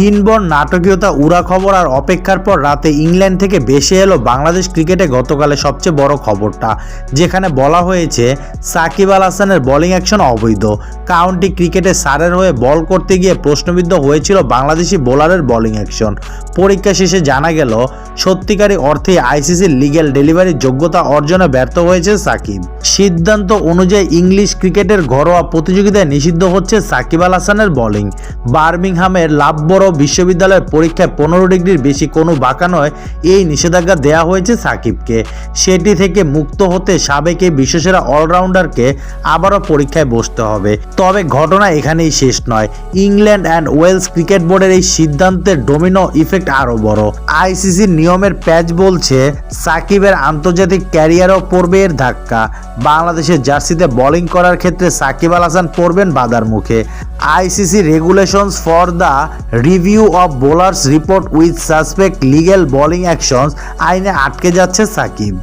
দিনভর নাটকীয়তা উড়া খবর আর অপেক্ষার পর রাতে ইংল্যান্ড থেকে বেশি এলো বাংলাদেশ ক্রিকেটে গতকালের সবচেয়ে বড় খবরটা, যেখানে বলা হয়েছে, সাকিব আল হাসানের বোলিং অ্যাকশন অবৈধ। কাউন্টি ক্রিকেটে সারের হয়ে বল করতে গিয়ে প্রশ্নবিদ্ধ হয়েছিল বাংলাদেশি বোলারের বোলিং অ্যাকশন পরীক্ষা শেষে জানা গেল সত্যিকারী অর্থে আইসিসির লিগ্যাল ডেলিভারির যোগ্যতা অর্জনে ব্যর্থ হয়েছে সাকিব। সিদ্ধান্ত অনুযায়ী ইংলিশ ক্রিকেটের ঘরোয়া প্রতিযোগিতায় নিষিদ্ধ হচ্ছে সাকিব আল হাসানের বোলিং বার্মিংহামের লাভবড় বিশ্ববিদ্যালয়ের পরীক্ষায় পনেরো ডিগ্রির বেশি কোনো বাঁকা নয়, এই নিষেধাজ্ঞা দেওয়া হয়েছে সাকিবকে। সেটি থেকে মুক্ত হতে সাবেক এই বিশ্বসেরা অলরাউন্ডারকে আবারও পরীক্ষায় বসতে হবে। তবে ঘটনা এখানেই শেষ নয়। ইংল্যান্ড অ্যান্ড ওয়েলস ক্রিকেট বোর্ডের এই সিদ্ধান্তের ডোমিনো ইফেক্ট আরও বড়। আইসিসির নিয়মের প্যাচ বলছে, সাকিবের আন্তর্জাতিক ক্যারিয়ারও পড়বে এর ধাক্কা। বাংলাদেশের জার্সিতে বোলিং করার ক্ষেত্রে সাকিব আল হাসান পড়বেন বাধার মুখে। ICC regulations for the review of bowlers report with suspect illegal bowling actions আইনে আটকে যাচ্ছে সাকিব।